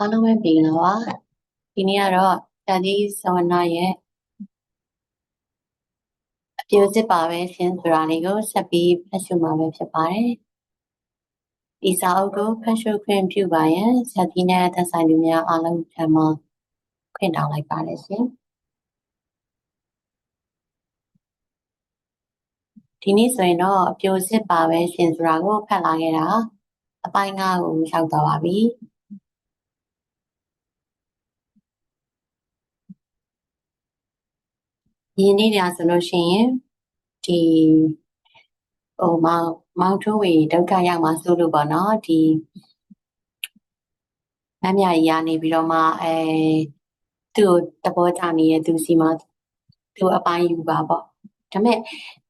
အားလုံးပဲမင်္ဂလာပါဒီနေ့ကတော့တန်ကြီးဇဝနာရဲ့အပြိုစစ်ပါပဲရှင်ဆိုတာလေးကိုဆက်ပြီးဖတ်ရှုမှာပဲဖြစ်ပါတယ်ဒီစာအုပ်ကိုဖတ်ရှုခွင့်ပြုပါရန်ဆက်ပြီးနဲ့သက်ဆိုင်သူများအားလုံးထံမှခွင့်တောင်းလိုက်ပါတယ်ရှင်ဒီနေ့ဆိုရင်တော့အပြိုစစ်ပါပဲရှင်ဆိုတာကိုဖတ်လာခဲ့တာအပိုင်း၅ကိုရောက်သွားပါပြီ ရင်းနှီးတာဆိုလို့ရှိရင်ဒီဟိုမောင်မောင်ထုံးဝေဒုက္ခရောက်မှာစိုးလို့ပေါ့နော်ဒီမမြကြီးကနေပြီးတော့မှအဲသူ့တဘောချနေတဲ့သူစီမှာသူအပိုင်းယူပါပေါ့ဒါပေမဲ့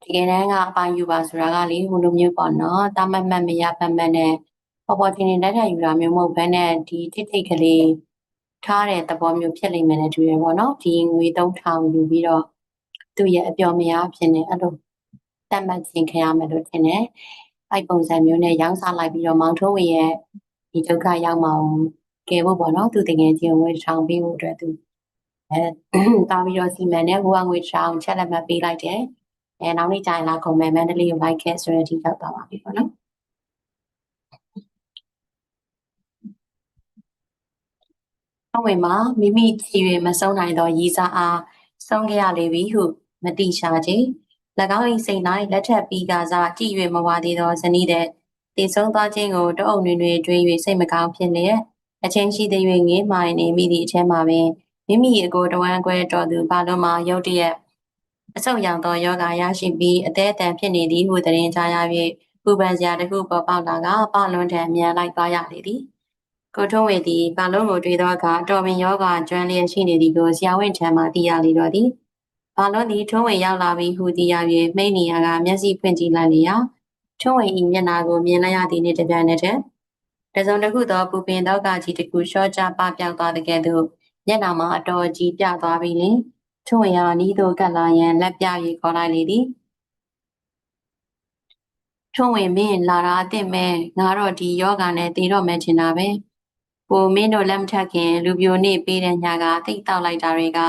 တကယ်တမ်းကအပိုင်းယူပါဆိုတာကလေဟိုလိုမျိုးပေါ့နော်တာမတ်မတ်မရပတ်မတ်နဲ့ပေါ်ပေါ်တင်တင်လက်ထပ်ယူတာမျိုးမဟုတ်ဘဲနဲ့ဒီတိတ်တိတ်ကလေးထားတဲ့သဘောမျိုးဖြစ်လိမ့်မယ်နဲ့တူရပေါ့နော်ဒီငွေ3000ယူပြီးတော့ သူ့ရဲ့အပျော်မရဖြစ်နေအဲ့လိုတတ်မှတ်ခြင်းခံရမယ်လို့ထင်တယ်။အဲ့ပုံစံမျိုးနဲ့ရောင်းစားလိုက်ပြီးတော့မောင်ထုံးဝင်ရဲ့ဒီဒုက္ခရောက်မှအောင်ကယ်ဖို့ပေါ့နော်သူတကယ်ချင်းဝေထောင်ပေးဖို့အတွက်သူအဲတာပြီးတော့စီမံနဲ့ဟိုကငွေထောင်ချက်လက်မှတ်ပေးလိုက်တယ်။အဲနောက်နေ့ကျရင်လာကုန်မယ်မန္တလေးကိုလိုက်ခဲ့ဆိုတဲ့အထိရောက်သွားပါပြီပေါ့နော်။အဝင်မှာမိမိချီရွေမဆုံးနိုင်သောရည်စားအားဆုံးခဲ့ရလေပြီဟု မတိရှာခြင်း၎င်း၏စိတ်၌လက်ထပ်ပြီးကစားကြည်၍မဝသေးသောဇနီးတဲ့တည်ဆုံးသွားခြင်းကိုတအုပ်တွင်တွင်တွေး၍စိတ်မကောင်းဖြစ်လျက်အချင်းရှိသည်၍ငေးမှိုင်နေမိသည့်အချက်မှာပင်မိမိအကိုတဝမ်းကွဲတော်သူဘာလို့မှရုတ်တရက်အဆုတ်ရောင်သောယောဂရရှိပြီးအသေးအတန်ဖြစ်နေသည်ဟုတရင်ကြားရ၍ပူပန်စရာတစ်ခုပေါ်ပေါက်လာကပလွန်ထံမြန်လိုက်သွားရလေသည်ကိုထုံးဝေသည်ဘာလုံးကိုတွေ့သောအခါတော်ပင်ယောဂကျွမ်းလျက်ရှိနေသည်ကိုဆရာဝန်ထံမှသိရလေတော့သည် ဘာလုံးသည်ထုံးဝေရောက်လာပြီးဟူသည်ရ၍မိန်နေရကမျက်စိဖွင့်ကြည့်လိုက်လျာထုံးဝေ၏မျက်နာကိုမြင်လိုက်ရသည်နှင့်တပြိုင်နက်တည်းတစုံတစ်ခုသောပူပင်သောကကြီးတစ်ခုရှော့ချပပြောက်သွားတဲ့ကဲ့သို့မျက်နာမှာအတော်ကြီးပြသွားပြီလင်ထုံးဝေကနီးသို့ကပ်လာရန်လက်ပြ၍ခေါ်လိုက်လေသည်ထုံးဝင်မင်းလာတာအစ်စ်မဲ့ငါတော့ဒီယောဂာနဲ့တည်တော့မယ်ထင်တာပဲကိုမင်းတို့လက်မထက်ခင်လူပြိုနေပေးတဲ့ညာကတိတ်တောက်လိုက်တာတွေက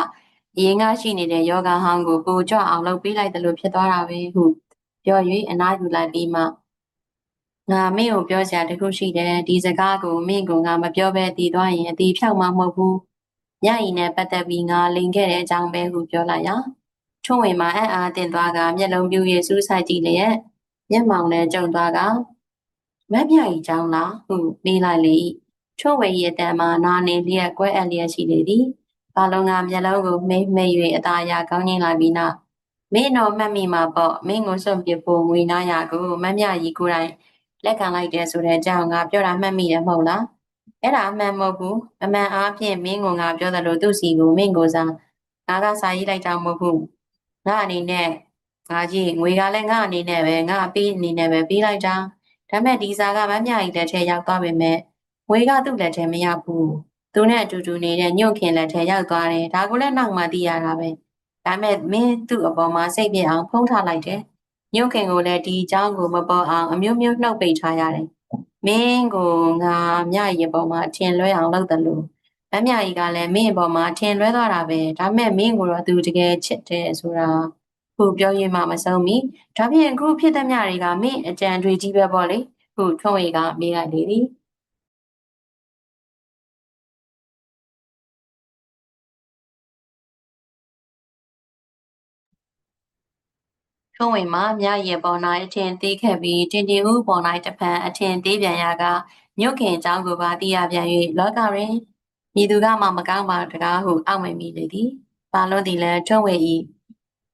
အရင်ကရှိနေတဲ့ယောဂဟောင်းကိုပိုကြွအောင်လုပ်ပေးလိုက်တယ်လို့ဖြစ်သွားတာပဲဟုပြော၍အနားယူလိုက်ပြီးမှငါမင်းကိုပြောစရာတခုရှိတယ်ဒီစကားကိုမင်းကငါမပြောဘဲတည်သွားရင်အတီဖြောက်မှမဟုတ်ဘူးညရင်နဲ့ပတ်သက်ပြီးငါလိန်ခဲ့တဲ့အကြောင်းပဲဟုပြောလိုက်ရထုံဝင်မှာအံ့အားတင်သွားကမျက်လုံးပြူး၍စူးစိုက်ကြည့်လျက်မျက်မှောင်နဲ့ကြုံသွားကမက်ပြကြီးကြောင်းလားဟုမေးလိုက်လေထုံဝင်ရဲ့တံမှာနာနေလျက်ကွဲအပ်လျက်ရှိလေသည် ဘာလုံးကမျက်လုံးကိုမိမ့်မိတ်၍အသာရကောင်းကြီးလာပြီးနောက်မင်းတော်မှတ်မိမှာပေါ့မင်းကိုစွန့်ပစ်ဖို့ငွေနာရကိုမမြကြီးကိုယ်တိုင်လက်ခံလိုက်တယ်ဆိုတဲ့အကြောင်းငါပြောတာမှတ်မိတယ်မဟုတ်လားအဲ့ဒါအမှန်မဟုတ်ဘူးအမှန်အားဖြင့်မင်းကငါပြောတယ်လို့သူ့စီကိုမင်းကိုစားငါကစာရေးလိုက်တာမဟုတ်ဘူးငါအနေနဲ့ငါကြီးငွေကလည်းငါအနေနဲ့ပဲငါအပေးအနေနဲ့ပဲပေးလိုက်တာဒါမဲ့ဒီစာကမမြကြီးလက်ထဲရောက်သွားပေမဲ့ဝေကသူ့လက်ထဲမရောက်ဘူး သူနဲ့အတူတူနေတဲ့ညွန့်ခင်လက်ထဲရောက်သွားတယ်ဒါကိုလည်းနောက်မှသိရတာပဲဒါမဲ့မင်းသူ့အပေါ်မှာစိတ်ပြအောင်ဖုံးထားလိုက်တယ်ညွန့်ခင်ကိုလည်းဒီအကြောင်းကိုမပေါ်အောင်အမျိုးမျိုးနှုတ်ပိတ်ထားရတယ်မင်းကိုငါမြရဲ့ပေါ်မှာအထင်လွဲအောင်လုပ်တယ်လို့မမြကြီးကလည်းမင်းအပေါ်မှာအထင်လွဲသွားတာပဲဒါမဲ့မင်းကိုတော့သူတကယ်ချစ်တယ်ဆိုတာခုပြောရင်မှမဆုံးမီဒါဖြင့်အခုဖြစ်တဲ့မြတွေကမင်းအကြံတွေကြီးပဲပေါ့လေခုထုံးရီကမေးလိုက်လေသည် ထုံးဝင်မှာမြရဲ့ပေါ်၌အထင်သေးခဲ့ပြီးတင်တင်ဦးပေါ်၌တဖန်အထင်သေးပြန်ရာကမြုပ်ခင်အကြောင်းကိုပါသိရပြန်၍လောကတွင်မိသူကမှမကောင်းပါတကားဟုအောက်မိမိလေသည်ပါလွန်သည်လည်းထုံးဝေ၏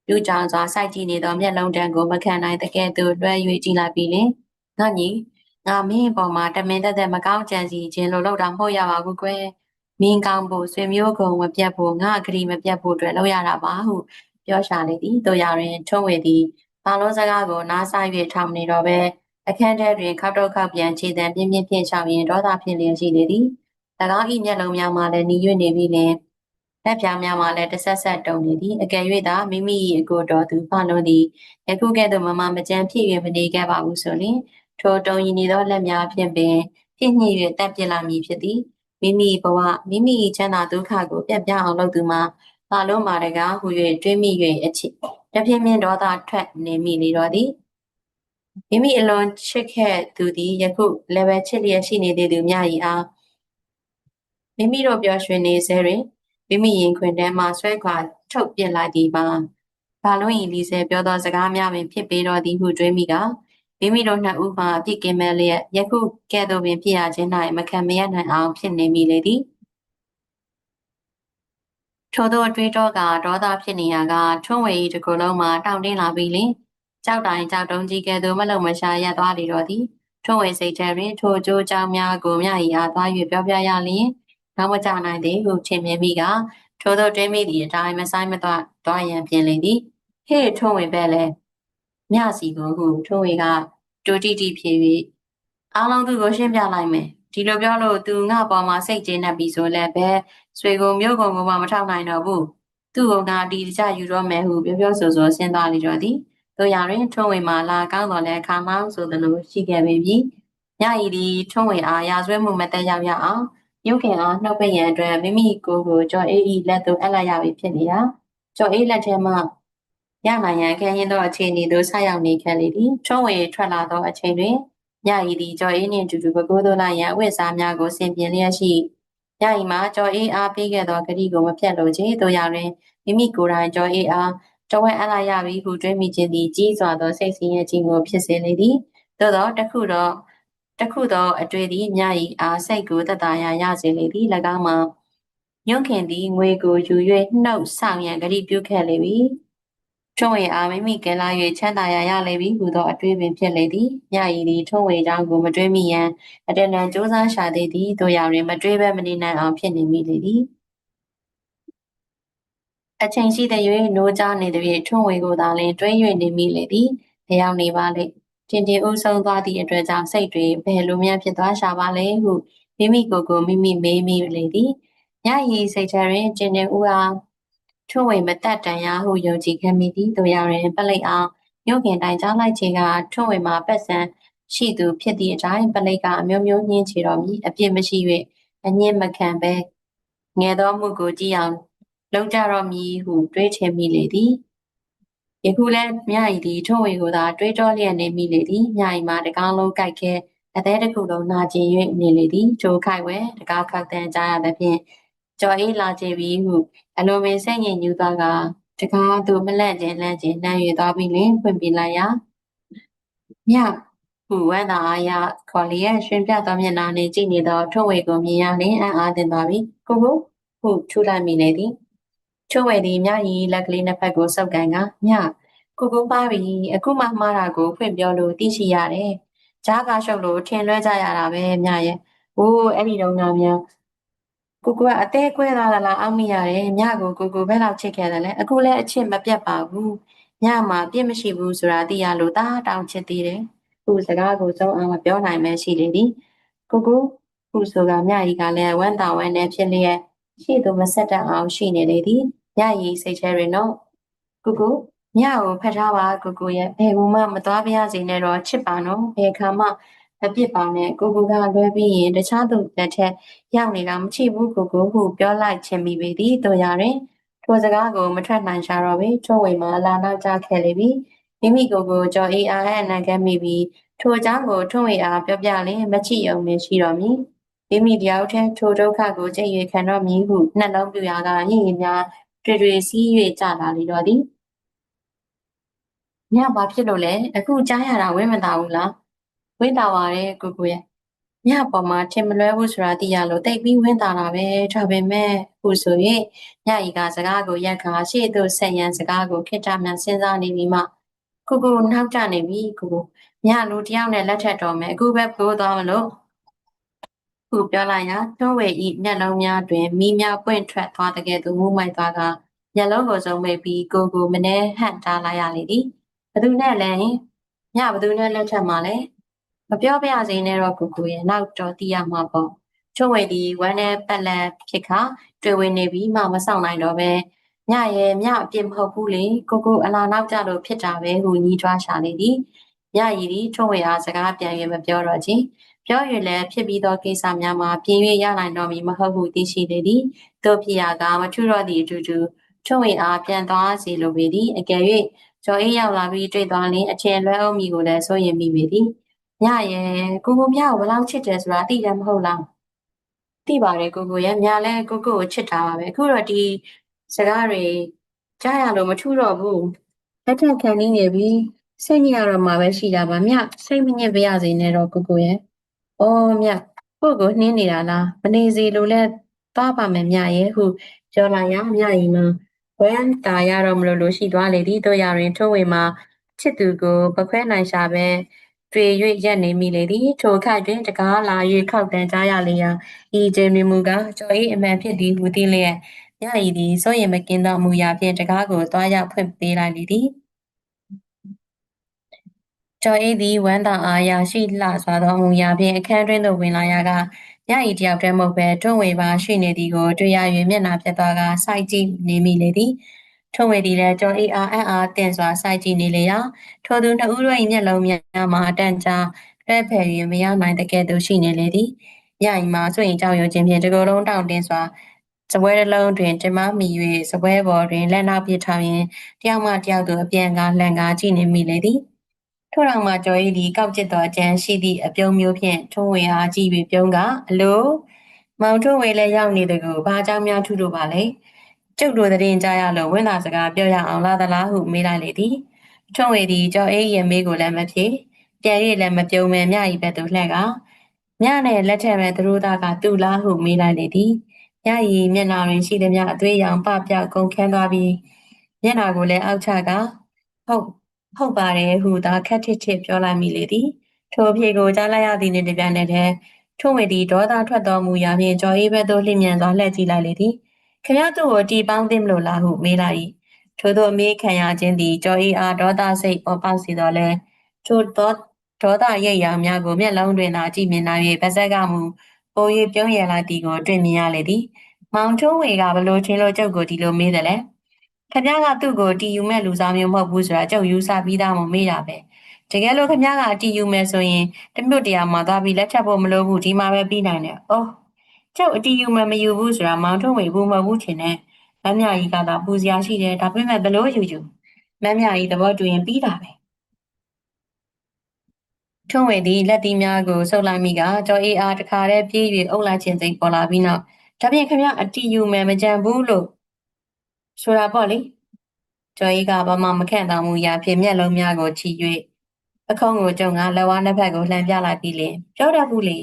လူကြောင်စွာစိုက်ကြည့်နေသောမျက်လုံးတန်းကိုမခံနိုင်တကဲ့သို့လွှဲ၍ကြည့်လိုက်ပြီးလင်ငါညီငါမင်းပေါ်မှာတမင်သက်သက်မကောင်းကြံစီခြင်းလို့လောက်တာမဟုတ်ရပါဘူးကွယ်မင်းကောင်းဖို့ဆွေမျိုးကုံမပြတ်ဖို့ငါအကတိမပြတ်ဖို့အတွက်လောက်ရတာပါဟု ပြောရှာလေသည်တို့ရရင်ထုံးဝေသည်ဘာလုံးစကားကိုနားဆိုင်၍ထောင်နေတော့ပဲအခန်းထဲတွင်ခောက်တော့ခောက်ပြန်ခြေတံပြင်းပြင်းဖြင့်ရှောင်ရင်ဒေါသဖြစ်လျက်ရှိလေသည်၎င်း၏မျက်လုံးများမှလည်းနီး၍နေပြီးလင်လက်ပြားများမှလည်းတဆက်ဆက်တုံနေသည်အကယ်၍သာမိမိ၏အကိုတော်သူဖလုံးသည်ယခုကဲ့သို့မမမကြမ်းဖြစ်၍မနေခဲ့ပါဘူးဆိုလျှင်ထိုတုံရင်နေသောလက်များဖြင့်ပင်ပြည့်ညှိ၍တက်ပြစ်လာမည်ဖြစ်သည်မိမိဘဝမိမိချမ်းသာဒုက္ခကိုပြတ်ပြအောင်လုပ်သူမှာ ဘာလို့မာတကားဟူ၍တွေးမိ၍အချစ်တပြင်းပြင်းဒေါသထွက်နေမိလေတော့သည်မိမိအလွန်ချစ်ခဲ့သူသည်ယခု level ချစ်လျက်ရှိနေသေးသူမြ၏အားမိမိတို့ပျော်ရွှင်နေစေတွင်မိမိရင်ခွင်ထဲမှဆွဲခွာထုတ်ပစ်လိုက်သည်ပါဘာလို့ရင်လီဆဲပြောသောစကားများပင်ဖြစ်ပေတော့သည်ဟုတွေးမိကမိမိတို့နှစ်ဦးမှအပြစ်ကင်းမဲ့လျက်ယခုကဲ့သို့ပင်ဖြစ်ရခြင်း၌မခံမရနိုင်အောင်ဖြစ်နေမိလေသည် ထို့သောအတွေးတော့ကဒေါသဖြစ်နေရကထွန်းဝေဤတစ်ခုလုံးမှာတောင့်တင်းလာပြီးလင်ကြောက်တိုင်းကြောက်တုံးကြီးကဲ့သို့မလုံမရှာရပ်သွားလေတော့သည်ထွန်းဝေစိတ်ထဲတွင်ထိုကြိုးကြောင်များကိုမြ၏အားသွား၍ပြောပြရလျင်နောက်မကြနိုင်သေးဟုထင်မြင်မိကထို့သောတွင်းမိသည့်အတိုင်းမဆိုင်မသွားသွားရန်ပြင်လေသည်ဟေ့ထွန်းဝေပဲလေမြစီကိုဟုထွန်းဝေကတူတီတီဖြေ၍အားလုံးသူကိုရှင်းပြလိုက်မယ် ဒီလိုပြောလို့သူငါပေါ်မှာစိတ်ကျေနပ်ပြီဆိုလည်းပဲဆွေကိုမြို့ကုံကိုမှမထောက်နိုင်တော့ဘူးသူ့ကငါဒီတကြယူတော့မယ်ဟုပြောပြောဆိုဆိုဆင်းသွားလေတော့သည်တို့ရရင်ထုံးဝင်မှာလာကောင်းတော်လဲခါမောင်းဆိုသလိုရှိခဲ့ပေပြီညဤဒီထုံးဝင်အားရာဇဝဲမှုမတက်ရောက်ရအောင်ရုပ်ခင်အားနှုတ်ပိတ်ရန်အတွက်မိမိကိုယ်ကိုကြော်အေးဤလက်သို့အပ်လိုက်ရပြီဖြစ်နေတာကြော်အေးလက်ထဲမှရနိုင်ရန်ခဲရင်သောအခြေအနေသို့ဆက်ရောက်နေခဲ့လေသည်ထုံးဝင်ထွက်လာသောအချိန်တွင် ညဤသည်ကြော်အေးနှင့်တူတူပကိုးသို့လိုက်ရန်အဝိစားများကိုဆင်ပြင်လျက်ရှိညဤမှာကြော်အေးအားပေးခဲ့သောဂတိကိုမဖြတ်လို့ချေတို့ရတွင်မိမိကိုယ်တိုင်ကြော်အေးအားတဝက်အလိုက်ရပြီဟုတွေးမိခြင်းသည်ကြီးစွာသောစိတ်ဆင်းရဲခြင်းကိုဖြစ်စေလေသည်သို့သောတခုတော့တခုသောအတွေ့သည်မြ၏အားစိတ်ကိုတတရာရစေလေသည်၎င်းမှာညွန့်ခင်သည်ငွေကိုယူ၍နှုတ်ဆောင်ရန်ဂတိပြုခဲ့လေပြီ ထုံးဝေအားမိမိကဲလာ၍ချမ်းသာရရလေပြီဟူသောအတွေ့ပင်ဖြစ်လေသည်မြ၏သည်ထုံးဝေကြောင့်ကိုမတွေးမိရန်အတဏံစူးစမ်းရှာသေးသည်တို့ရတွင်မတွေးဘဲမနေနိုင်အောင်ဖြစ်နေမိလေသည်အချိန်ရှိတဲ့၍နိုးကြနေသည်ဖြင့်ထွန်းဝေကိုသာလျှင်တွင်း၍နေမိလေသည်။လျောင်းနေပါလေ။တင်တင်ဦးဆုံးသွားသည့်အတွက်ကြောင့်စိတ်တွေဘယ်လိုများဖြစ်သွားရှာပါလဲဟုမိမိကိုယ်ကိုမိမိမေးမိလေသည်။ညရီစိတ်ထဲတွင်တင်တင်ဦးအား ထွန်းဝေမတတ်တန်ရဟုယုံကြည်ခဲ့မိသည်။တို့ရရင်ပလိတ်အောင်ညွန့်ခင်တိုင်ကြားလိုက်ခြင်းကထွန်းဝေမှာပတ်စံရှိသူဖြစ်သည့်အတိုင်းပလိတ်ကအမျိုးမျိုးညှင်းချတော်မူအပြစ်မရှိ၍အငြင်းမခံပဲငယ်သောမှုကိုကြည်အောင်လုံကြတော့မည်ဟုတွေးချင်မိလေသည်ယခုလဲမြဤသည်ထုံဝေကိုသာတွေးတောလျက်နေမိလေသည်မြဤမှာတကောင်းလုံးကြိုက်ခဲအသေးတစ်ခုလုံးနာကျင်၍နေလေသည်ဂျိုခိုက်ဝဲတကောက်ခောက်တန်ကြားရသဖြင့်ကြော်အေးလာကြပြီဟု အလိုပင်စိတ်ငြိမ်ညူသွားကတကားသူမလန့်ကျင်လန့်ကျင်နှံ့၍သွားပြီးလင်ဖွင့်ပြလိုက်ရာမြဟုဝန္တာအားရခေါ်လျက်ရှင်ပြသောမျက်နှာနှင့်ကြည့်နေသောထုံဝေကိုမြင်ရလင်အံ့အားသင့်သွားပြီကိုကိုဟုထူလိုက်မိလေသည်ချိုးဝဲသည်မြရီလက်ကလေးနှစ်ဖက်ကိုစုပ်ကန်ကမြကိုကိုပါပြီအခုမှမှားတာကိုဖွင့်ပြောလို့သိရှိရတယ်။ကြားကားရှုပ်လို့ထင်လွဲကြရတာပဲမြရဲ့။ဟိုးအဲ့ဒီတော့ငါများ ကိုကိုကအသေးကွဲသွားသလားအောက်မိရတယ်။မြကိုကိုကိုဘယ်လောက်ချစ်ခဲ့တယ်လဲ။အခုလည်းအချစ်မပြတ်ပါဘူး။မြမှာပြစ်မရှိဘူးဆိုတာသိရလို့တာတောင်ချစ်သေးတယ်။ခုစကားကိုစုံအောင်မပြောနိုင်မဲရှိလေသည်။ကိုကိုခုဆိုကမြကြီးကလည်းဝမ်းတာဝမ်းနဲ့ဖြစ်လျက်ရှေ့သို့မဆက်တတ်အောင်ရှိနေလေသည်ညရီစိတ်ထဲတွင်တော့ကိုကိုညကိုဖတ်ထားပါကိုကိုရဲ့ဘယ်ဘူးမှမသွားပြရစေနဲ့တော့ချစ်ပါနော်ဘယ်ခါမှ မပြစ်ပါနဲ့ကိုကိုကလွဲပြီးရင်တခြားသူလက်ထက်ရောက်နေတာမချစ်ဘူးကိုကိုဟုပြောလိုက်ချင်မိပေသည်တို့ရရင်ထိုစကားကိုမထွက်နိုင်ရှာတော့ပေချုံဝေမှာလာနောက်ကြခဲ့လေပြီမိမိကိုယ်ကိုကြော်အေးအားအနံခဲ့မိပြီးထိုအကြောင်းကိုထွန်းဝေအားပြောပြလင်မချစ်ယုံနဲ့ရှိတော်မူမိမိတယောက်တည်းထိုဒုက္ခကိုကြိတ်ရခံတော့မည်ဟုနှလုံးပြရာကညင်ရင်များတွေ့တွေ့စီး၍ကြလာလေတော့သည်ညဘာဖြစ်လို့လဲအခုကြားရတာဝင်းမသာဘူးလား ဝင်းသာပါရဲ့ကိုကိုရဲ့ညပေါ်မှာထင်မလွဲဘူးဆိုတာသိရလို့တိတ်ပြီးဝင်းသာတာပဲဒါပေမဲ့ခုဆိုရင်ညဤကစကားကိုရက်ခါရှေ့သို့ဆက်ရန်စကားကိုခိတ္တမှန်စဉ်းစားနေပြီးမှကိုကိုနောက်ကျနေပြီကိုကိုညလူတယောက်နဲ့လက်ထက်တော်မယ်အခုပဲပိုးသွားမလို့ဟုပြောလိုက်ရာတွန်းဝေဤမျက်လုံးများတွင်မိများပွင့်ထွက်သွားတဲ့ကဲ့သို့မူးမိုက်သွားကမျက်လုံးကိုစုံမိပြီးကိုကိုမနှဲဟန့်တားလိုက်ရလေသည်ဘသူနဲ့လဲညဘသူနဲ့လက်ထက်မှာလဲမ ပြောပြစေနဲ့တော့ကိုကိုရဲ့နောက်တော့သိရမှာပေါ့ချုံဝေဒီဝမ်းနဲ့ပက်လက်ဖြစ်ခါတွေ့ဝင်နေပြီးမှမဆောင်နိုင်တော့ပဲညရဲ့ညအပြစ်မဟုတ်ဘူးလေကိုကိုအလာနောက်ကြလို့ဖြစ်တာပဲဟူညီးထွားရှာလေသည်ညရီဒီချုံဝေအားစကားပြန်ရမပြောတော့ချင်းပြော၍လည်းဖြစ်ပြီးသောကိစ္စများမှာပြင်း၍ရနိုင်တော်မူမဟုတ်ဟုသိရှိလေသည်တို့ဖြစ်ရာကမထူတော့သည့်အတူတူချုံဝေအားပြန်သွားစီလိုပေသည်အကယ်၍ကျော်အေးရောက်လာပြီးတွေ့သွားလင်အထင်လွဲအောင်မိကိုလည်းစိုးရင်မိပေသည် ညရဲ့ကိုကိုမြကိုဘယ်လောက်ချစ်တယ်ဆိုတာသိတယ်မဟုတ်လားသိပါတယ်ကိုကိုရဲ့မြလည်းကိုကိုကိုချစ်တာပါပဲအခုတော့ဒီစကားတွေကြားရလို့မထူတော့ဘူးလက်ထက်ခံနေနေပြီစိတ်ညစ်ရတော့မှပဲရှိတာပါမြစိတ်မညစ်ပါရစေနဲ့တော့ကိုကိုရဲ့အော်မြကိုကိုနှင်းနေတာလားမနေစီလို့လဲသွားပါမယ်မြရဲ့ဟုပြောလာရမြကြီးမှာဝမ်းတာရတော့မလို့လို့ရှိသွားလေသည်တို့ရရင်ထုံးဝေမှာချစ်သူကိုပခွဲနိုင်ရှာပဲ တွေ့၍ရက်နေမိလေသည်ထိုခတ်တွင်တကားလာ၍ခောက်တန်ကြားရလေရာဤခြင်းမြမူကကျော်၏အမှန်ဖြစ်သည်ဟူသည်လျက်ညဤသည်စိုးရင်မကင်းသောမူရာဖြင့်တကားကိုသွားရောက်ဖွင့်ပေးလိုက်လေသည်ကျော်အေးသည်ဝမ်းသာအားရရှိလှစွာသောအမူအရာဖြင့်အခန်းတွင်သို့ဝင်လာရာကညဤတယောက်တည်းမဟုတ်ဘဲတွန့်ဝေပါရှိနေသည်ကိုတွေ့ရ၍မျက်နှာပြတ်သွားကစိုက်ကြည့်နေမိလေသည် ထွန့်ဝေသည်လည်းကျော်အေးအားအံ့အားတင်စွာစိုက်ကြည့်နေလေရာထိုသူနှစ်ဦးတို့၏မျက်လုံးများမှာအတန်ကြာလဲဖယ်၍မရနိုင်တဲ့ကဲ့သို့ရှိနေလေသည်ညဤမှာဆိုရင်ကြောက်ရွံ့ခြင်းဖြင့်တကိုယ်လုံးတောင့်တင်းစွာစပွဲတစ်လုံးတွင်တမမီ၍စပွဲပေါ်တွင်လက်နောက်ပစ်ထားရင်းတယောက်မှတယောက်သို့အပြန်ကားလှန်ကားကြည့်နေမိလေသည်ထို့တော်မှာကျော်ရည်သည်ကောက်ကျစ်သောအကျန်းရှိသည့်အပြုံးမျိုးဖြင့်ထုံးဝေအားကြည့်ပြီးပြုံးကအလိုမောင်ထုံးဝေလည်းရောက်နေတကူဘာကြောင့်များထူတို့ပါလဲ ကျုပ်တို့တရင်ကြားရလို့ဝင်းသာစကားပြောရအောင်လာသလားဟုမေးလိုက်လေသည်ထုံးဝေသည်ကျော်အေးရဲ့မေးကိုလည်းမဖြေပြန်ရည်လည်းမပြုံးမဲမြဤဘက်သို့လှည့်ကမြနဲ့လက်ထက်မဲ့သူတို့သားကတူလားဟုမေးလိုက်လေသည်ညရီမျက်နာတွင်ရှိသည်များအသွေးရောင်ပပကုန်ခန်းသွားပြီးမျက်နာကိုလည်းအောက်ချကဟုတ်ဟုတ်ပါတယ်ဟုသာခက်ထစ်ထစ်ပြောလိုက်မိလေသည်ထိုအဖြေကိုကြားလိုက်ရသည်နှင့်တပြိုင်နက်တည်းထုံးဝေသည်ဒေါသထွက်သောမူရာဖြင့်ကြော်အေးဘက်သို့လှည့်မြန်စွာလှည့်ကြည့်လိုက်လေသည် ခမရသူ့ကိုတီပေါင်းသိမလို့လားဟုမေးလိုက်၏ထို့သောအမေးခံရခြင်းသည်ကြော်အေးအားဒေါသစိတ်ပေါ်ပေါက်စေတော်လဲထို့သောဒေါသရိပ်ရာများကိုမျက်လုံးတွင်သာကြည့်မြင်နိုင်၍ပါဇက်ကမူပို၍ပြုံးရလာသည်ကိုတွေ့မြင်ရလေသည်မောင်ထုံးဝေကဘလို့ချင်းလို့ကျုပ်ကိုဒီလိုမေးတယ်လဲခမကသူ့ကိုတီယူမဲ့လူစားမျိုးမဟုတ်ဘူးဆိုတာကျုပ်ယူဆပြီးသားမမေးတာပဲတကယ်လို့ခမကအတီယူမဲ့ဆိုရင်တမျိုးတရားမှာသွားပြီးလက်ထပ်ဖို့မလိုဘူးဒီမှာပဲပြီးနိုင်တယ်အော် ကျုပ်အတီယူမဲ့မယူဘူးဆိုတာမောင်ထုံးဝေဘူးမဟုတ်ဘူးထင်တယ်မမြကြီးကသာပူစရာရှိတယ်ဒါပေမဲ့ဘလို့ယူယူမမြကြီးသဘောတူရင်ပြီးတာပဲထုံးဝေသည်လက်သီးများကိုဆုပ်လိုက်မိကကြောအေးအားတခါတည်းပြေး၍အုပ်လိုက်ခြင်းစိတ်ပေါ်လာပြီးနောက်ဒါပြင်ခမအတီယူမယ်မကြံဘူးလို့ဆိုတာပေါ့လေကျော်ကြီးကဘာမှမခန့်တော်မူရာဖြင့်မျက်လုံးများကိုချီ၍အခုံးကိုကျုံကလက်ဝါးနှစ်ဖက်ကိုလှန်ပြလိုက်ပြီးလင်ပြောတတ်ဘူးလေ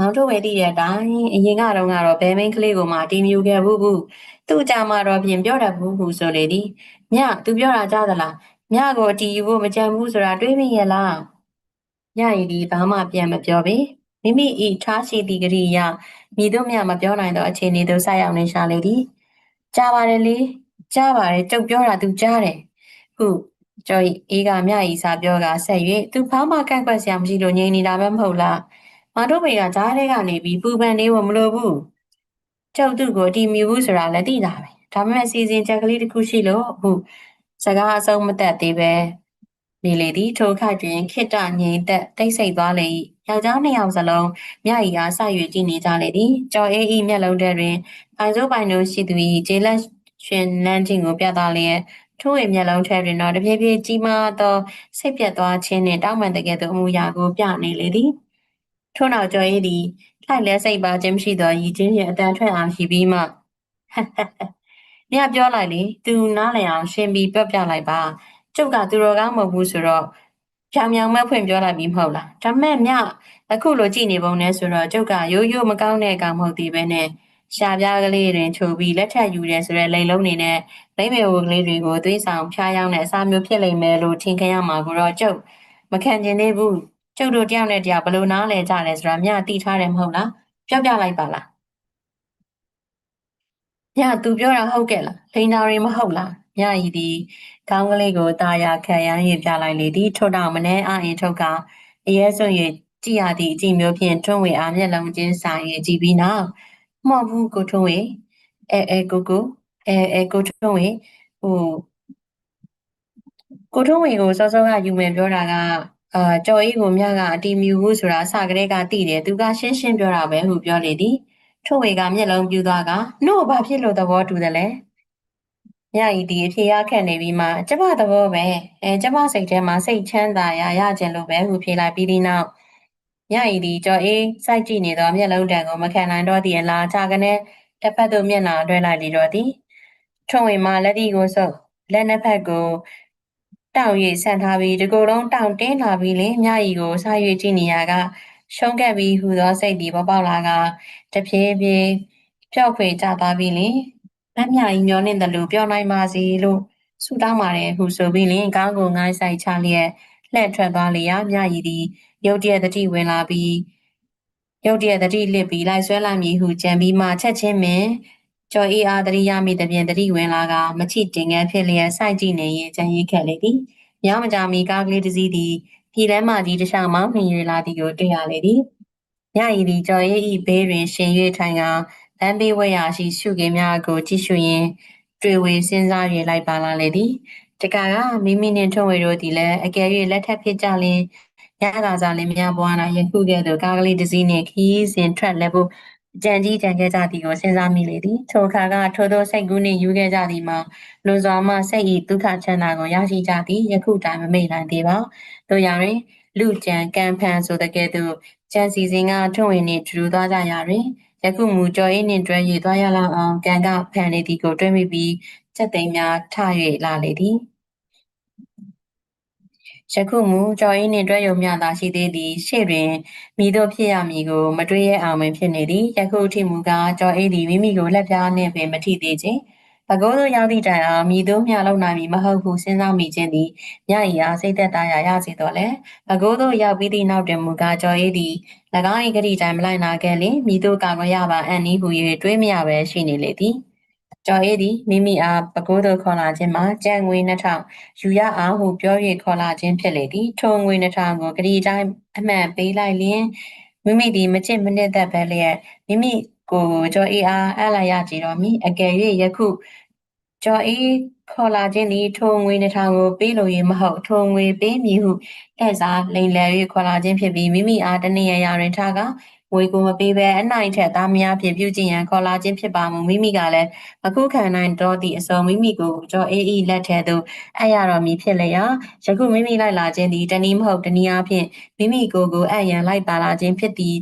မောင်တို့ဝဲတည်တဲ့အတိုင်းအရင်ကတော့ကတော့ဘဲမင်းကလေးကိုမှတီးမြူခဲ့ဘူးဘူးသူ့ကြမှာတော့ပြင်ပြောတတ်ဘူးဟုဆိုလေသည်မြသူပြောတာကြားသလားမြကိုတီယူဖို့မကြံဘူးဆိုတာတွေးမိရဲ့လားညရီဒီဘာမှပြန်မပြောပေမိမိဤထားရှိသည့်ကတိအရမိတို့မြမပြောနိုင်သောအခြေအနေသို့ဆက်ရောက်နေရှာလေသည်ကြားပါတယ်လေကြားပါတယ်ကျုပ်ပြောတာသူကြားတယ်ဟုကျော်အေးကမြဤစာပြောကဆက်၍သူဘာမှကန့်ကွက်စရာမရှိလို့ငြိမ်နေတာပဲမဟုတ်လား မတို့မေကကြားထဲကနေပြီးပူပန်နေဖို့မလိုဘူးကျုပ်သူ့ကိုတီမြူဘူးဆိုတာလည်းသိတာပဲဒါပေမဲ့စီစဉ်ချက်ကလေးတစ်ခုရှိလို့ဟုစကားအဆုံးမသက်သေးပဲနေလေသည်ထိုခါတွင်ခိတ္တငြိမ်သက်တိတ်ဆိတ်သွားလေ၏ယောက်ျားနှစ်ယောက်စလုံးမြဤအားဆ၍ကြည့်နေကြလေသည်ကျော်အေး၏မျက်လုံးထဲတွင်ပိုင်စိုးပိုင်တို့ရှိသူ၏ဂျေလက်ရှင်လန်းခြင်းကိုပြသလျက်ထိုးဝေမျက်လုံးထဲတွင်တော့တဖြည်းဖြည်းကြီးမားသောစိတ်ပြတ်သွားခြင်းနှင့်တောင်းပန်တကယ်သို့အမှုရာကိုပြနေလေသည် ထို့နောက်ကျော်ရည်သည်ထိုက်လဲစိတ်ပါခြင်းမရှိသောရည်ချင်းဖြင့်အတန်ထွက်အောင်ရှိပြီးမှမြပြောလိုက်လေသူနားလည်အောင်ရှင်းပြီးပြောပြလိုက်ပါကျုပ်ကသူတော်ကောင်းမဟုတ်ဘူးဆိုတော့ကြောင်မြောင်မဲ့ဖွင့်ပြောလိုက်ပြီးမဟုတ်လားဒါမဲ့မြအခုလိုကြည်နေပုံနဲ့ဆိုတော့ကျုပ်ကရိုးရိုးမကောင်းတဲ့ကောင်မဟုတ်သေးပဲနဲ့ရှာပြားကလေးတွင်ချုပ်ပြီးလက်ထပ်ယူတယ်ဆိုတဲ့လိန်လုံးနေနဲ့လိမ့်မေဝကလေးတွေကိုသွေးဆောင်ဖျားယောင်းတဲ့အစားမျိုးဖြစ်လိမ့်မယ်လို့ထင်ခဲ့ရမှာကိုတော့ကျုပ်မခံကျင်သေးဘူး ကျုပ်တို့တယောက်နဲ့တယောက်ဘယ်လိုနားလဲကြလဲဆိုတာမြသိထားတယ်မဟုတ်လားပြောပြလိုက်ပါလားညသူပြောတာဟုတ်ကဲ့လားလိန်နာရီမဟုတ်လားညဤသည်ခေါင်းကလေးကိုတာယာခံရန်ရပြလိုက်လေသည်ထို့တော့မနှဲအရင်ထုတ်ကအရဲစွန့်၍ကြည်ရသည့်အကြည့်မျိုးဖြင့်ထွန်းဝေအားမျက်လုံးချင်းဆိုင်၍ကြည်ပြီးနောက်မဟုတ်ဘူးကိုထွန်းဝေအဲအဲကိုကိုအဲအဲကိုထွန်းဝေဟိုကိုထွန်းဝေကိုစောစောကယူမယ်ပြောတာက အာကြော်အေးကိုမြကအတီမြူဘူးဆိုတာအစကတည်းကသိတယ်သူကရှင်းရှင်းပြောတာပဲဟုပြောလေသည်ထို့ဝေကမျက်လုံးပြူသွားကနို့ဘာဖြစ်လို့သဘောတူတယ်လဲမြဤဒီအဖြေရခက်နေပြီးမှကျမသဘောပဲအဲကျမစိတ်ထဲမှာစိတ်ချမ်းသာရရခြင်းလို့ပဲဟုဖြေလိုက်ပြီးဒီနောက်မြဤဒီကြော်အေးစိုက်ကြည့်နေသောမျက်လုံးတန်ကိုမခံနိုင်တော့သည့်အလားချကနေတစ်ဖက်သို့မျက်နှာတွဲလိုက်လေတော့သည်ထုံဝင်မှလက်ဒီကိုဆုပ်လက်နှစ်ဖက်ကို တောင်၍ဆန်ထားပြီးဒီကိုယ်လုံးတောင်တင်းလာပြီးလေမြရီကိုစား၍ကြည့်နေရကရှုံးခဲ့ပြီးဟူသောစိတ်ဒီပေါ်ပေါက်လာကတဖြည်းဖြည်းပျောက်ဖွေကြသွားပြီးလေမမြရီမျောနေတယ်လို့ပြောနိုင်ပါစီလို့ဆူတောင်းပါတယ်ဟုဆိုပြီးလင်ကောင်းကိုငိုင်းဆိုင်ချလျက်လှည့်ထွက်သွားလျာမြရီသည်ရုတ်တရက်တတိဝင်လာပြီးရုတ်တရက်တတိလစ်ပြီးလိုက်ဆွဲလိုက်မည်ဟုကြံပြီးမှချက်ချင်းပင် ကျော်အေးအားတတိယမိတပြင်တတိဝင်လာကမချိတင်ငယ်ဖြစ်လျက်စိုက်ကြည့်နေရင်ကြံရိပ်ခဲ့လေသည်။ညမကြမီကားကလေးတစ်စီးသည်ပြည်လမ်းမကြီးတစ်လျှောက်မောင်းနှင်၍လာသည်ကိုတွေ့ရလေသည်။ညရီသည်ကျော်အေး၏ဘေးတွင်ရှင်၍ထိုင်ကလမ်းဘေးဝဲရာရှိရှုခင်းများကိုကြည့်ရှုရင်းတွေ့ဝေစဉ်းစား၍လိုက်ပါလာလေသည်။တကာကမိမိနှင့်ထုံးဝေတို့သည်လည်းအကယ်၍လက်ထပ်ဖြစ်ကြလျင်ညကာစားလင်းများပွားလာယခုကဲ့သို့ကားကလေးတစ်စီးနှင့်ခီးစဉ်ထွက်လဲဖို့ ကြံကြီးကြံခဲ့ကြသည်ကိုစဉ်းစားမိလေသည်ထိုအခါကထိုသောစိတ်ကူးနှင့်ယူခဲ့ကြသည်မှာလွန်စွာမှစိတ်၏ဒုက္ခချမ်းသာကိုရရှိကြသည်ယခုတိုင်မမေ့နိုင်သေးပါတို့ရာတွင်လူကြံကံဖန်ဆိုတဲ့ကဲ့သို့ကြံစီစဉ်ကထွန့်ဝင်နှင့်ထူသွားကြရာတွင်ယခုမူကြော်အေးနှင့်တွဲ၍သွားရလောက်အောင်ကံကဖန်နေသည်ကိုတွဲမိပြီးစက်သိမ်းများထ၍လာလေသည် ယခုမူကြော်အေးနှင့်တွဲယုံမျှသာရှိသေးသည်ရှေ့တွင်မိတို့ဖြစ်ရမည်ကိုမတွေးရအောင်ပင်ဖြစ်နေသည်ယခုထိမူကားကြော်အေးသည်မိမိကိုလက်ပြားနှင့်ပင်မထိသေးခြင်းဘကုန်းသို့ရောက်သည့်တိုင်အောင်မိတို့မျှလုံနိုင်မည်မဟုတ်ဟုစဉ်းစားမိခြင်းသည်ညဤအားစိတ်သက်သာရာရစေတော်လဲဘကုန်းသို့ရောက်ပြီးသည့်နောက်တွင်မူကားကြော်အေးသည်၎င်း၏ဂတိတိုင်မလိုက်နာခဲ့လျင်မိတို့ကာကွယ်ရပါအံ့နည်းဟု၍တွေးမရပဲရှိနေလေသည် ကျော်အေးသည်မိမိအားပကိုးသို့ခေါ်လာခြင်းမှာကြံငွေ2000ယူရအောင်ဟုပြော၍ခေါ်လာခြင်းဖြစ်လေသည်ထိုငွေ2000ကိုဂရီတိုင်းအမှန်ပေးလိုက်လျင်မိမိသည်မချစ်မနစ်သက်ပဲလျက်မိမိကိုကျော်အေးအားအပ်လိုက်ရကြတော်မူအကယ်၍ယခုကျော်အေးခေါ်လာခြင်းသည်ထိုငွေ2000ကိုပေးလို့ရမဟုတ်ထိုငွေပေးမည်ဟုအဲ့စားလိန်လည်၍ခေါ်လာခြင်းဖြစ်ပြီးမိမိအားတနေ့ရရာတွင်ထားက ငွေကိုမပေးဘဲအနိုင်ထက်သားများဖြင့်ပြုကျင့်ရန်ခေါ်လာခြင်းဖြစ်ပါမူမိမိကလည်းအခုခံနိုင်တော့သည့်အစုံမိမိကိုကြောအေးဤလက်ထဲသို့အပ်ရတော်မူဖြစ်လျက်ယခုမိမိလိုက်လာခြင်းသည်တနည်းမဟုတ်တနည်းအားဖြင့်မိမိကိုယ်ကိုအပ်ရန်လိုက်ပါလာခြင်းဖြစ်သည်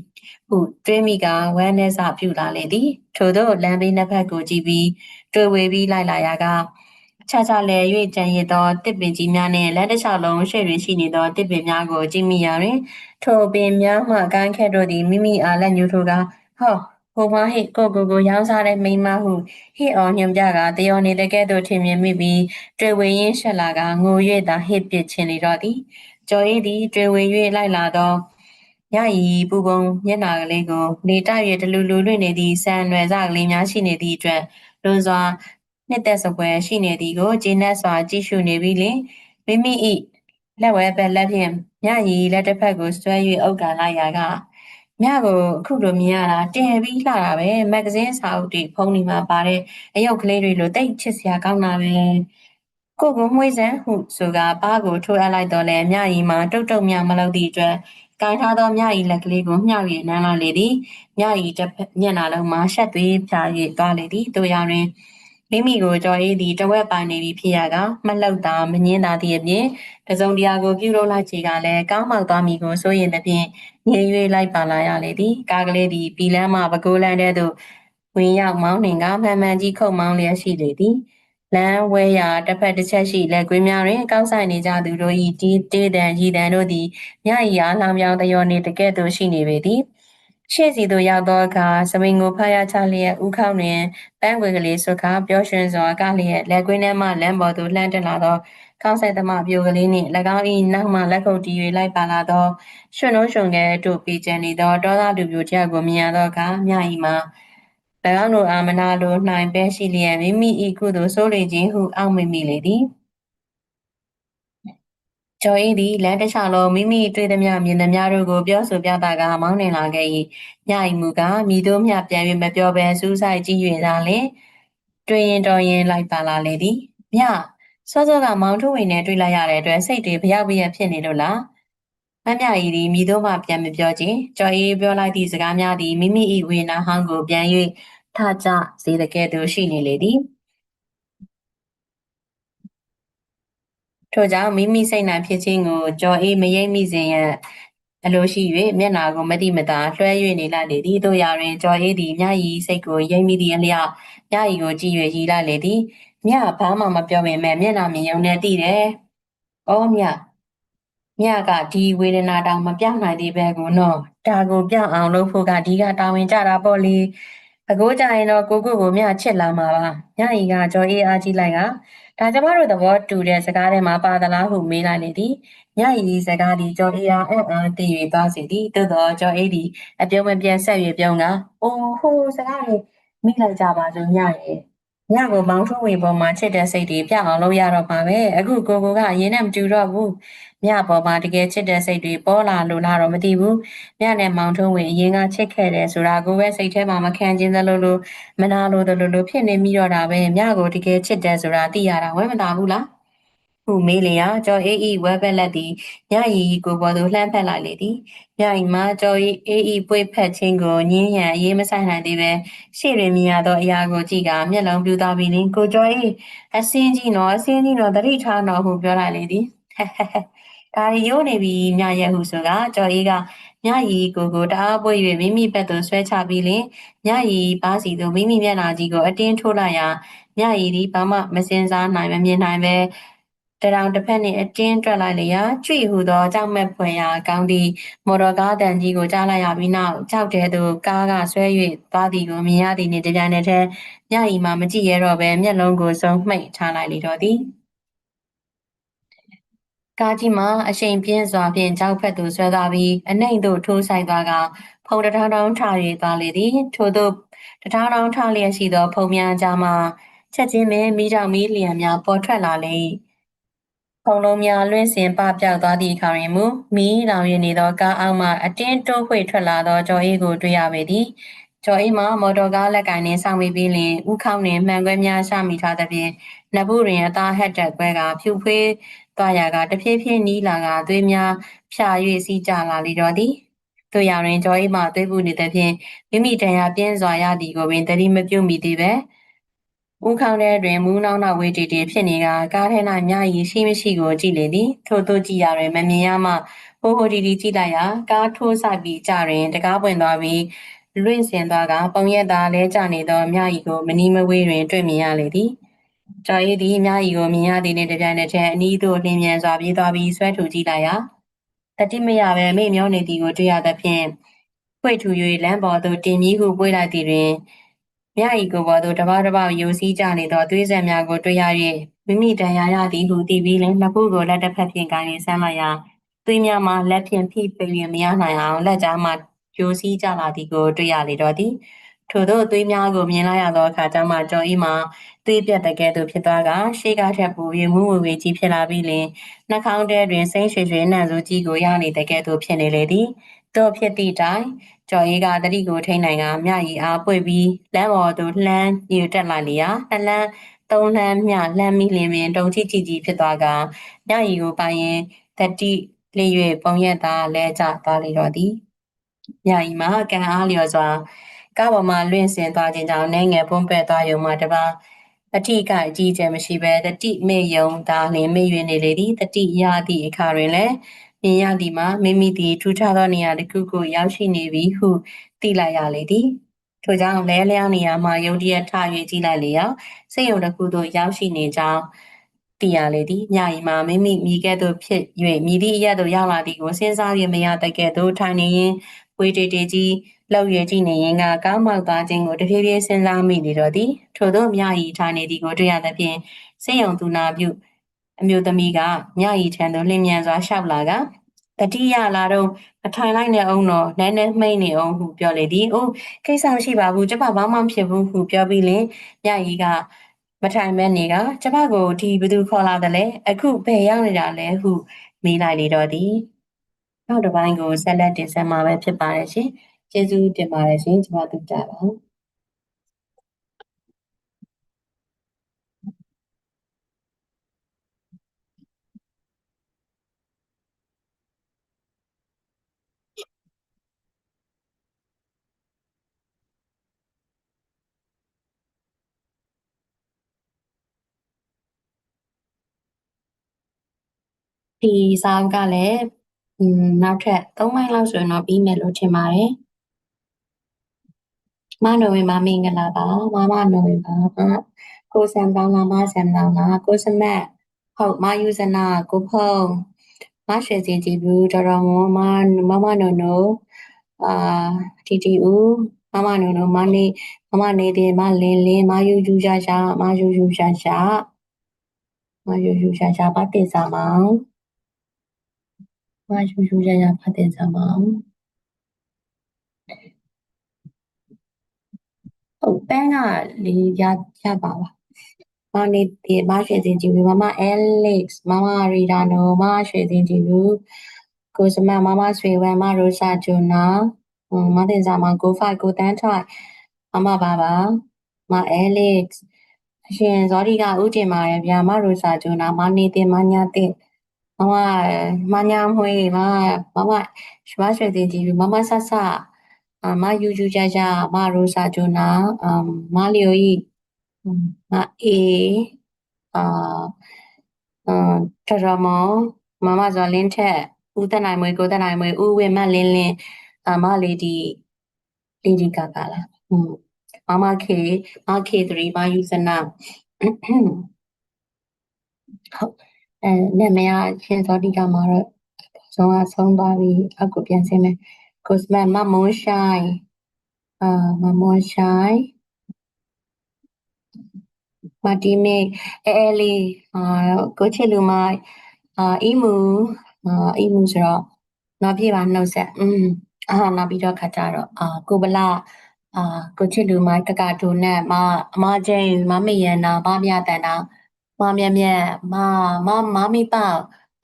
ဟုတွေးမိကဝမ်းနည်းစွာပြုလာလေသည်ထို့သောလမ်းဘေးနှစ်ဖက်ကိုကြည့်ပြီးတွေ့ဝေပြီးလိုက်လာရာက ခြားခြားလဲ၍ကြံရည်သောတစ်ပင်ကြီးများနှင့်လက်တစ်လျှောက်လုံးရှေ့တွင်ရှိနေသောတစ်ပင်များကိုကြည့်မိရာတွင်ထိုပင်များမှကိုင်းခက်တို့သည်မိမိအားလက်ညှိုးထိုးကဟောဟိုမဟိကိုကိုကိုရောင်းစားတဲ့မိမဟုဟိအော်ညွန်ပြကတယောနေတဲ့ကဲ့သို့ထင်မြင်မိပြီးတွေ့ဝေရင်းရှက်လာကငို၍သာဟစ်ပစ်ခြင်းလေတော့သည်ကျော်ရည်သည်တွေ့ဝေ၍လိုက်လာသောညရီပူပုံမျက်နာကလေးကို နေတိုက်ရတလူလူလွင့်နေသည့်ဆန်ရွယ်စကလေးများရှိနေသည့်အတွက်လွန်စွာ နှစ်သက်စပွဲရှိနေသည်ကိုဂျင်းနက်စွာကြည့်ရှုနေပြီးလင်မိမိ၏လက်ဝဲဘက်လက်ဖြင့်မြရီလက်တစ်ဖက်ကိုဆွဲ၍အုပ်ကန်လိုက်ရာကမြကိုအခုလိုမြင်ရတာတင်ပြီးလှတာပဲမဂ္ဂဇင်းစာအုပ်တွေဖုန်းတွေမှာပါတဲ့အယုတ်ကလေးတွေလိုတိတ်ချစ်စရာကောင်းတာပဲကိုကိုမှွေးစံဟုဆိုကပါးကိုထိုးအပ်လိုက်တော့လဲမြရီမှာတုတ်တုတ်မြမလုပ်သည့်အတွက်ကိုင်းထားသောမြရီလက်ကလေးကိုမြှောက်၍နမ်းလာလေသည်မြရီတစ်မျက်နှာလုံးမှာရှက်သွေးဖြာ၍သွားလေသည်တို့ရတွင် မိမိကိုကြော်အေးသည်တဝက်ပိုင်နေပြီဖြစ်ရကမလှုပ်တာမငင်းတာသည့်အပြင်တစုံတရာကိုပြုလုပ်လိုက်ချေကလည်းကောင်းမောက်သွားမိကိုစိုးရင်သဖြင့်ငြိမ်၍လိုက်ပါလာရလေသည်ကားကလေးသည်ပီလန်းမှပကိုးလန်းတဲ့သို့ဝင်ရောက်မောင်းနှင်ကမှန်မှန်ကြီးခုတ်မောင်းလျက်ရှိလေသည်လမ်းဝဲရာတစ်ဖက်တစ်ချက်ရှိလက်ကွင်းများတွင်ကောက်ဆိုင်နေကြသူတို့၏တီးတေးတန်ရည်တန်တို့သည်ညဤအားလောင်ပြောင်တယောနေတကဲ့သို့ရှိနေပေသည် ရှေ့စီသို့ရောက်သောအခါစမိန်ကိုဖတ်ရချလျက်ဥခေါတွင်ပန်းခွေကလေးဆွခါပျော်ရွှင်စွာကလျက်လက်ကွင်းထဲမှလမ်းပေါ်သို့လှမ်းတက်လာသောကောင်းဆိုင်သမားပြိုကလေးနှင့်၎င်း၏နောက်မှလက်ခုပ်တီး၍လိုက်ပါလာသောရွှွနှုံးရွှွန်ကဲတို့ပေကျန်နေသောတောသားလူပြိုတယောက်ကိုမြင်ရသောအခါမြဤမှာ၎င်းတို့အာမနာလိုနှိုင်ပဲရှိလျက်မိမိ၏ကုသိုလ်ဆိုးလေခြင်းဟုအောက်မေ့မိလေသည် ကျော်အေးသည်လမ်းတစ်လျှောက်လုံးမိမိတွေ့သမျှမြင်သမျှတို့ကိုပြောဆိုပြတာကမောင်းနှင်လာခဲ့၏ညဤမူကမိတို့မျှပြန်၍မပြောဘဲစူးစိုက်ကြည့်၍သာလျှင်တွေ့ရင်တော်ရင်လိုက်ပါလာလေသည်မြစောစောကမောင်ထုတ်ဝင်နဲ့တွေ့လိုက်ရတဲ့အတွက်စိတ်တွေဘယောက်ဘရက်ဖြစ်နေလို့လားမမြရီသည်မိတို့မှပြန်မပြောခြင်းကြော်အေးပြောလိုက်သည့်စကားများသည်မိမိ၏ဝေနာဟောင်းကိုပြန်၍ထကြစေတကဲ့သို့ရှိနေလေသည် ထို့ကြောင့်မိမိစိတ်၌ဖြစ်ခြင်းကိုကြော်အေးမရိပ်မိစဉ်ရန်အလိုရှိ၍မျက်နာကိုမတိမတာလွှဲ၍နေလိုက်လေသည်တို့ရာတွင်ကြော်အေးသည်မြရီစိတ်ကိုရိပ်မိသည့်အလျောက်မြရီကိုကြည့်၍ရီလိုက်လေသည်မြဘာမှမပြောပေမဲ့မျက်နာမြင်ုံနဲ့သိတယ်။အော်မြမြကဒီဝေဒနာတောင်မပြောင်းနိုင်သေးပဲကိုနော်ဒါကိုပြောင်းအောင်လုပ်ဖို့ကဒီကတာဝန်ကြတာပေါ့လေ အကိုကြရင်တော့ကိုကိုကိုမြချစ်လာမှာပါညကြီးကကြော်အေးအားကြီးလိုက်ကဒါကျမတို့သဘောတူတဲ့စကားထဲမှာပါသလားဟုမေးလိုက်လေသည်ညကြီးစကားသည်ကြော်အေးအားအံ့အားတည်၍သွားစီသည်သို့သောကြော်အေးသည်အပြုံးမပြတ်ဆက်၍ပြုံးကအိုးဟိုးစကားလေးမိလိုက်ကြပါစို့ညရဲ့ ညကိုမောင်းထုံးဝေပေါ်မှာချစ်တဲ့စိတ်တွေပြအောင်လုပ်ရတော့မှာပဲအခုကိုကိုကအရင်နဲ့မတူတော့ဘူးမြပေါ်မှာတကယ်ချစ်တဲ့စိတ်တွေပေါ်လာလို့လားတော့မသိဘူးမြနဲ့မောင်ထုံးဝင်အရင်ကချစ်ခဲ့တယ်ဆိုတာကိုပဲစိတ်ထဲမှာမခံကျင်သလိုလိုမနာလိုသလိုလိုဖြစ်နေမိတော့တာပဲမြကိုတကယ်ချစ်တယ်ဆိုတာသိရတာဝဲမသာဘူးလား ဟုမေးလျာကျော်အေးဤဝဲဘက်လက်သည်ညရီကိုပေါ်သို့လှမ်းဖက်လိုက်လေသည်ညရီမှာကျော်အေးဤပွေဖက်ခြင်းကိုညင်းရန်အေးမဆိုင်နိုင်သေးပဲရှေ့တွင်မြင်ရသောအရာကိုကြည့်ကမျက်လုံးပြူသွားပြီးလင်ကိုကျော်အေးအစင်းကြီးနော်အစင်းကြီးနော်တတိထားနော်ဟုပြောလိုက်လေသည်ဟဲ့ဟဲ့ဟဲ့ဒါရီရိုးနေပြီမြရဲ့ဟုဆိုကကျော်အေးကမြရီကိုကိုတအားပွေ၍မိမိဘက်သို့ဆွဲချပြီးလင်မြရီပါစီသို့မိမိမျက်နှာကြီးကိုအတင်းထိုးလိုက်ရာမြရီသည်ဘာမှမစင်စားနိုင်မမြင်နိုင်ပဲ တရောင်တစ်ဖက်နှင့်အတင်းတွက်လိုက်လျာကြွေဟူသောကြောက်မဲ့ဖွယ်ရာကောင်းသည့်မော်တော်ကားတန်ကြီးကိုကြားလိုက်ရပြီးနောက်ကြောက်တဲ့သူကားကဆွဲ၍သွားသည်ကိုမြင်ရသည်နှင့်တပြိုင်နက်တည်းညဤမှာမကြည့်ရတော့ပဲမျက်လုံးကိုစုံမှိတ်ထားလိုက်လေတော့သည်ကားကြီးမှာအရှိန်ပြင်းစွာဖြင့်ကြောက်ဖက်သူဆွဲသွားပြီးအနှိမ့်သို့ထိုးဆိုင်သွားကဖုံတထောင်ထောင်ထ၍သွားလေသည်ထို့သို့တထောင်ထောင်ထလျက်ရှိသောဖုံများကြားမှာချက်ချင်းပင်မိကြောင်မီးလျံများပေါ်ထွက်လာလေ ဖုံလုံးများလွင့်စင်ပပြောက်သွားသည့်အခါတွင်မူမီးလောင်ရနေသောကားအောက်မှအတင်းတိုးခွေထွက်လာသောကြော်အေးကိုတွေ့ရပေသည်ကျော်အိမ်မှာမော်တော်ကားလက်ကင်နှင့်ဆောင်မိပြီးလင်ဥခေါင်းနှင့်မှန်ခွဲများရှမိထားသဖြင့်နဘူးတွင်အသားဟက်တက်ခွဲကဖြူဖွေးသွားရာကတဖြည်းဖြည်းနီးလာကသွေးများဖြာ၍စီးကြလာလေတော့သည်တို့ရရင်ကျော်အိမ်မှာသွေးပူနေသဖြင့်မိမိတရားပြင်းစွာရသည်ကိုပင်တတိမပြုတ်မိသေးပဲ ဦးခေါင်းထဲတွင်မူးနှောင်းနှောက်ဝေးတီတီဖြစ်နေကကားထဲ၌မြရီရှိမရှိကိုကြည့်လေသည်ထို့သို့ကြည့်ရတွင်မမြင်ရမှဟိုဟိုတီတီကြည့်လိုက်ရာကားထိုးဆိုင်ပြီးကြတွင်တကားပွင့်သွားပြီးလွင့်စင်သွားကပုံရက်သားလဲကျနေသောမြရီကိုမနီးမဝေးတွင်တွေ့မြင်ရလေသည်ကျော်ရည်သည်မြရီကိုမြင်ရသည်နှင့်တပြိုင်နက်တည်းအနီးသို့လင်းမြန်စွာပြေးသွားပြီးဆွဲထူကြည့်လိုက်ရာတတိမရပဲမိမျောနေသည်ကိုတွေ့ရသဖြင့်ဖွေထူ၍လမ်းပေါ်သို့တင်မြီးဟုပွေးလိုက်သည်တွင် မြရီကိုပေါ်သို့တပါးတပါးယိုစီးကြနေသောသွေးဆက်များကိုတွေ့ရ၍မိမိတန်ရာရသည်ဟုသိပြီးလင်နှစ်ခုကိုလက်တစ်ဖက်ဖြင့်ကိုင်းဆန်းလိုက်ရာသွေးများမှလက်ဖြင့်ဖိပိ၍မရနိုင်အောင်လက်ကြားမှယိုစီးကြလာသည်ကိုတွေ့ရလေတော့သည်ထို့သောသွေးများကိုမြင်လိုက်ရသောအခါကျမှကျော်ဤမှာသွေးပြတ်တကယ်သို့ဖြစ်သွားကရှေးကားထက်ပူ၍မူးဝေဝေကြီးဖြစ်လာပြီးလင်နှာခေါင်းထဲတွင်စိမ့်ရွှေရွှေနံစုကြီးကိုရနေတကယ်သို့ဖြစ်နေလေသည်တော့ဖြစ်သည့်တိုင် ကျော်ရီကတတိကိုထိန်နိုင်ကမြရီအားပွေပြီးလမ်းပေါ်သို့လှမ်းညူတက်လာလျာနှလန်းသုံးလှမ်းမြလှမ်းမိလင်ပင်တုံချီချီကြီးဖြစ်သွားကမြရီကိုပိုင်ရင်တတိလျ၍ပုံရက်သားလဲကျသွားလေတော့သည်မြရီမှာကံအားလျော်စွာကားပေါ်မှာလွင့်စင်သွားခြင်းကြောင့်နိုင်ငံပွန်းပဲ့သွားရုံမှတပါအထိကအကြီးကျယ်မရှိဘဲတတိမေယုံသာလျှင်မေ့၍နေလေသည်တတိရသည့်အခါတွင်လည်း မြင်ရသည်မှာမိမိသည်ထူးခြားသောနေရာတစ်ခုကိုရောက်ရှိနေပြီဟုသိလိုက်ရလေသည်ထို့ကြောင့်လဲလျားနေရာမှာယုတ်တရက်ထ၍ကြည့်လိုက်လေရာစိတ်ယုံတစ်ခုသို့ရောက်ရှိနေကြောင်းသိရလေသည်ညရီမှာမိမိမိကဲ့သို့ဖြစ်၍မိသည့်အရက်သို့ရောက်လာသည်ကိုစဉ်းစားရမရတကဲ့သို့ထိုင်နေရင်ဝေတေတေကြီးလောက်ရကြည့်နေရင်ကကောင်းမောက်သွားခြင်းကိုတဖြည်းဖြည်းစဉ်းစားမိနေတော့သည်ထို့သောမြရီထိုင်နေသည်ကိုတွေ့ရသဖြင့်စိတ်ယုံသူနာပြု အမျိုးသမီးကမြရီထံသို့လင်းမြန်စွာလျှောက်လာကတတိယလာတော့အထိုင်လိုက်နေအောင်တော့နည်းနည်းမှိတ်နေအောင်ဟုပြောလေသည်။အိုးကိစ္စမရှိပါဘူးကျမဘာမှမဖြစ်ဘူးဟုပြောပြီးလင်မြရီကမထိုင်မဲ့နေကကျမကိုဒီဘသူခေါ်လာတယ်လဲအခုဘယ်ရောက်နေတာလဲဟုမေးလိုက်လေတော့သည်။နောက်တစ်ပိုင်းကိုဆက်လက်တင်ဆက်မှာပဲဖြစ်ပါတယ်ရှင်။ကျေးဇူးတင်ပါတယ်ရှင်ကျမတို့ကြပါ ဒီစာအုပ်ကလည်းอืมနောက်ထပ်3မိုင်လောက်ဆိုရင်တော့ပြီးမယ်လို့ထင်ပါတယ်မနိုဝင်ဘာမင်္ဂလာပါမမနိုဝင်ဘာကိုစံတောင်းလာမစံတောင်းလာကိုစမတ်ဟုတ်မယူဇနာကိုဖုံမရွှေစင်ကြည်ဘူးတော်တော်မမမမနိုနိုအာတီတီဦးမမနိုနိုမနေမမနေတဲ့မလင်းလင်းမယူယူရှာရှာမယူယူရှာရှာမယူယူရှာရှာပါတင်စာမောင် မယူယူရှာရှာပါတင်စာမောင်ဟုတ်ပန်းကလေရရပါပါမနေတဲ့မရွှေစင်ကြည်ဘူးမမ Alex မမရီဒါနိုမရွှေစင်ကြည်ဘူးကိုစမမမဆွေဝမ်မရိုစာဂျူနာမတင်စာမောင်ကို5ကိုတန်းထွိုင်မမပါပါမ Alex အရှင်ဇောတိကဥတင်ပါရဲ့ဗျာမရိုစာဂျူနာမနေတင်မညာတင် မမမညာမွေးမမမရွှေရွှေတင်ကြည့်မမဆဆအမယူယူကြကြမရိုစာဂျူနာအမလီယိုဤမအေအာအထရမောမမဇော်လင်းထက်ဦးသက်နိုင်မွေကိုသက်နိုင်မွေဦးဝင်းမလင်းလင်းအမလေးဒီလေးဒီကကလာอืมမမခေမခေ3မယူဇနာဟုတ် အဲနာမည်အရှင်ဇောတိကမှာတော့ဆုံးအဆုံးသွားပြီအကူပြန်ဆင်းမယ်ကိုစမမမွန်ရှိုင်းအာမမွန်ရှိုင်းမတီမေအဲအဲလေးအာကိုချစ်လူမအာအီမူအာအီမူဆိုတော့နောက်ပြပါနှုတ်ဆက်อืมအာနောက်ပြီးတော့ခါကြတော့အာကိုဗလာအာကိုချစ်လူမကကဒိုနဲ့မအမကျင်းမမေရန်နာမမြတန်နာ မမြမြမမမမိပ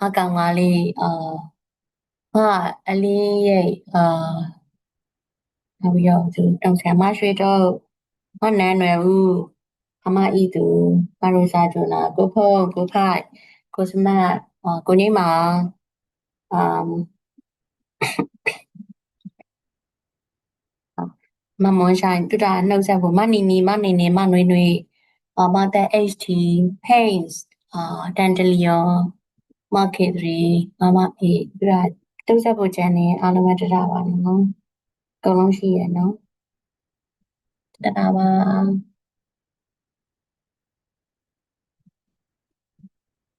အကောင်မလေးအာမအလင်းရဲ့အာနောက်ပြီးတော့သူတောင်ဆရာမရွှေတော့မနန်းနယ်ဦးအမဤသူမရိုစာဂျူနာကိုဖုံကိုဖိုက်ကိုစမတ်အာကိုနေမာအမ်မမွန်ဆိုင်တူတာနှုတ်ဆက်ဖို့မနီနီမနေနေမနွေနွေ အာမတဲ့ HT Paints အာတန်တလီယောမခေသရီမမအေးတူတာတုတ်ဆက်ဖို့ချန်နေအားလုံးပဲတရပါနော်အကုန်လုံးရှိရနော်တတာပါ